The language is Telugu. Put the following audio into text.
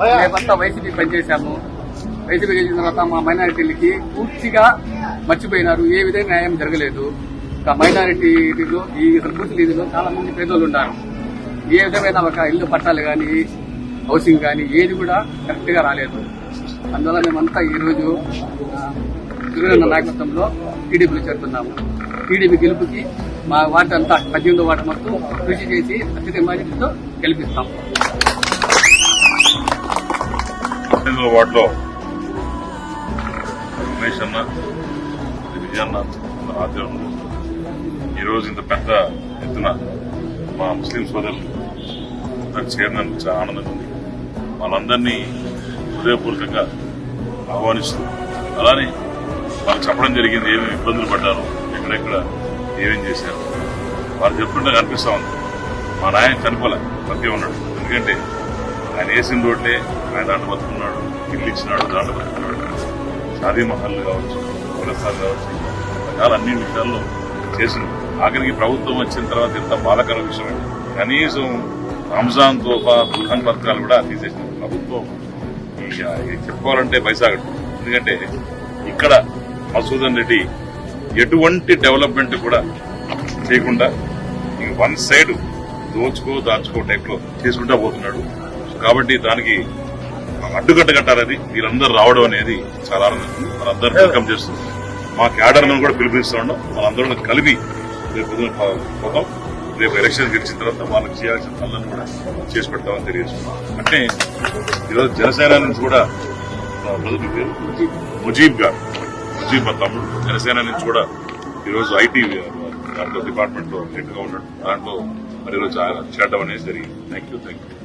మేమంతా వైసీపీ పనిచేశాము. వైసీపీ గెలిచిన తర్వాత మా మైనారిటీలకి పూర్తిగా మర్చిపోయినారు. ఏ విధంగా న్యాయం జరగలేదు. ఇంకా మైనారిటీలో ఈ బూత్ లీజులో చాలా మంది పేదోళ్ళు ఉన్నారు. ఏ విధమైన ఒక ఇల్లు పట్టాలు కానీ హౌసింగ్ కానీ ఏది కూడా కరెక్ట్గా రాలేదు. అందువల్ల మేమంతా ఈ రోజు నాయకత్వంలో టీడీపీలో చేరుతున్నాము. టీడీపీ గెలుపుకి మా వార్డు అంతా పద్దెనిమిదో వార్డు మొత్తం కృషి చేసి అత్యధిక మెజారిటీతో గెలిపిస్తాం పద్దెనిమిదో వార్డులో రమేష్ అన్న విజయన్న మన ఆధ్వర్యంలో ఈరోజు ఇంత పెద్ద ఎత్తున మా ముస్లిం సోదరులు నాకు చేరినందుకు చాలా ఆనందంగా ఉంది. వాళ్ళందరినీ హృదయపూర్వకంగా ఆహ్వానిస్తూ అలానే వాళ్ళు చెప్పడం జరిగింది ఏమేమి ఇబ్బందులు పడ్డారు ఎక్కడెక్కడ ఏమేం చేశారు. వారు చెప్తుంటే కనిపిస్తా ఉంది. మా నాయన చనిపోలే ప్రతి ఉన్నాడు. ఎందుకంటే ఆయన వేసిన రోడ్లే ఆయన దాంట్లో బతుకున్నాడు. ఇల్లు ఇచ్చినాడు దాంట్లో బతుకున్నాడు. షాదీ మహల్ కావచ్చు పురస్కార్ కావచ్చు రకాల అన్ని విషయాల్లో చేసిన ఆఖరికి ప్రభుత్వం వచ్చిన తర్వాత ఎంత బాధకర విషయం కనీసం రంజాన్ తోఫా దుల్హన్ పథకాలు కూడా తీసేసిన ప్రభుత్వం చెప్పుకోవాలంటే పైసాగట్టు ఎందుకంటే ఇక్కడ మసూదన్ రెడ్డి ఎటువంటి డెవలప్మెంట్ కూడా చేయకుండా వన్ సైడ్ దోచుకో దాచుకో టైప్లో చేసుకుంటా పోతున్నాడు. కాబట్టి దానికి అడ్డుకట్ట కట్టారది వీళ్ళందరూ రావడం అనేది చాలా ఆనందం. మనందరూ వెల్కమ్ చేస్తుంది మా క్యాడర్ను కూడా పిలుపునిస్తూ ఉన్నాం. మనందరం కలిపి రేపు పోతాం. రేపు ఎలక్షన్ గెలిచిన తర్వాత వాళ్ళకి చేయాల్సిన పనులను కూడా చేసి పెడతామని తెలియజేస్తున్నాం. అంటే ఈరోజు జనసేన నుంచి కూడా ముజీబ్ గారు ముజీబ్ మా తమ్ముడు. జనసేన నుంచి కూడా ఈరోజు ఐటీ దాంట్లో డిపార్ట్మెంట్లో హెడ్గా ఉన్నాడు. దాంట్లో మరి ఈరోజు చేరడం అనేది జరిగింది. Thank you thank you